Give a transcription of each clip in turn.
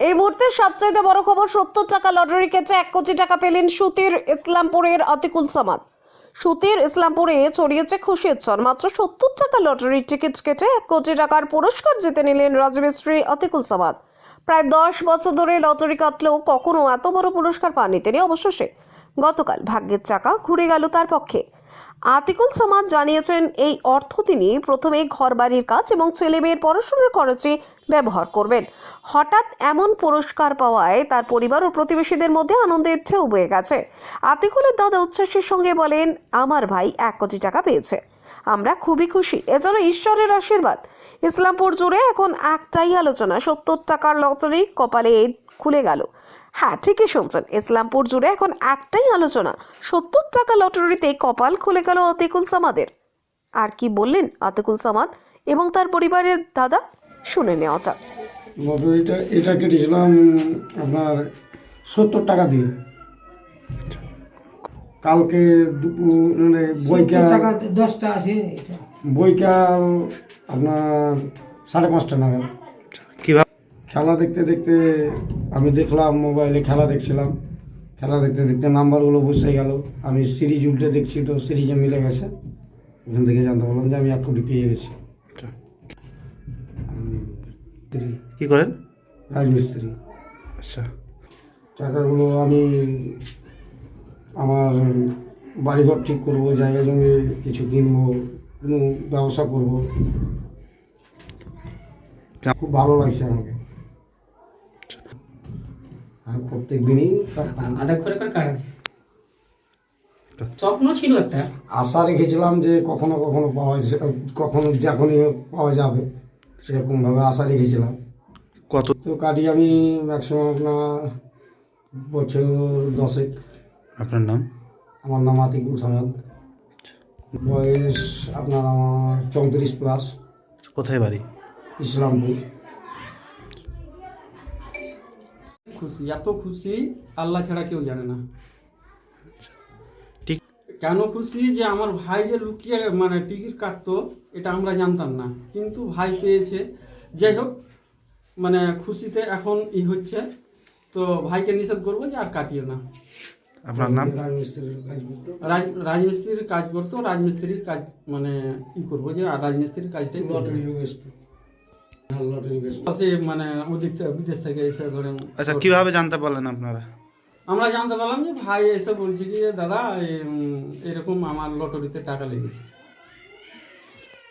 এই মুহূর্তে সবচাইতে বড় খবর, সত্তর টাকা লটারি কেটে এক কোটি টাকা পেলেন সুতির ইসলামপুরের আতিকুল সামাদ। সুতির ইসলামপুরে ছড়িয়েছে খুশির চর মাত্র সত্তর টাকা লটারির টিকিট কেটে এক কোটি টাকার পুরস্কার জিতে নিলেন রাজমিস্ত্রি আতিকুল সামাদ। প্রায় দশ বছর ধরে লটারি কাটলেও কখনো এত বড় পুরস্কার পাননি তিনি অবশেষে গতকাল ভাগ্যের চাকা ঘুরে গেল তার পক্ষে। আতিকুল সামাদ জানিয়েছেন, এই অর্থ তিনি প্রথমে ঘরবাড়ির কাজ এবং ছেলে মেয়ের পড়াশোনার খরচে ব্যবহার করবেন। হঠাৎ এমন পুরস্কার পাওয়ায় তার পরিবার ও প্রতিবেশীদের মধ্যে আনন্দের ঢেউ বয়ে গেছে। আতিকুলের দাদা উচ্ছ্বাসের সঙ্গে বলেন, আমার ভাই এক কোটি টাকা পেয়েছে। আমরা খুবই খুশি। এজন্য ঈশ্বরের আশীর্বাদ। ইসলামপুর জুড়ে এখন একটাই আলোচনা, সত্তর টাকার লটারি কপালে খুলে গেল। হ্যাঁ ঠিকই শুনছেন। ইসলামপুর জুড়ে এখন একটাই আলোচনা সত্তর টাকা লটারিতে কপাল খুলে গেল আতিকুল সামাদের। আর কি বললেন আতিকুল সামাদ এবং তার পরিবারের দাদা? শুনে নেওয়া যাক। লটারিটা এটা কেটেছিলাম আপনার সত্তর টাকা দিয়ে। কালকে দুপুর মানে বইকা দশটা আছে বইকা আপনার সাড়ে পাঁচটা নাগাদ। কীভাবে? খেলা দেখতে দেখতে আমি দেখলাম মোবাইলে খেলা দেখছিলাম। খেলা দেখতে দেখতে নাম্বারগুলো বসে গেল। আমি সিরিজ উল্টে দেখছি তো সিরিজে মিলে গেছে। ওখান থেকে জানতে পারলাম যে আমি এক কোটি পেয়ে গেছি। স্ত্রী, কি করেন? রাজমিস্ত্রি। আচ্ছা। টাকাগুলো আমি আমার বাড়িঘর ঠিক করব জায়গা জমি কিছু কিনবো কোনো ব্যবসা করব। খুব ভালো লাগছে আমাকে। প্রত্যেক দিনই কাটতাম। করে করে কাটে স্বপ্ন ছিল একটা। আশা রেখেছিলাম যে কখনো কখনো পাওয়া কখনো যখনই পাওয়া যাবে সেরকমভাবে আশা রেখেছিলাম। কত? তো কাটি আমি ম্যাক্সিমাম আপনার বছর দশেক। আপনার নাম? আমার নাম আতিকুল সামাদ। বয়স আপনার আমার চৌত্রিশ প্লাস। কোথায় বাড়ি? ইসলামপুর। খুশি এত খুশি আল্লাহ ছাড়া কেউ জানে না। ঠিক। কেন খুশি? যে আমার ভাই যে লুকিয়ে মানে টিকিট কাটতো এটা আমরা জানতাম না। কিন্তু ভাই পেয়েছে। যাই হোক মানে খুশিতে এখন ই হচ্ছে। তো ভাইকে নিষেধ করব যে আর কাটিয়ে না। আপনার নাম? রাজমিস্ত্রির কাজ করতো। রাজমিস্ত্রির কাজ করতো রাজমিস্ত্রির কাজ মানে ই করব যে আর রাজমিস্ত্রির কাজটাই মানে ওদিক থেকে বিদেশ থেকে এসে ধরেন আচ্ছা কীভাবে জানতে পারলেন আপনারা? আমরা জানতে পারলাম যে ভাই এসে বলছি কি যে, দাদা এরকম আমার লটারিতে টাকা লেগেছে।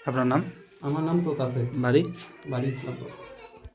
আপনার নাম? আমার নাম প্রকাশ বাড়ি? বাড়ি ইসলামপুর।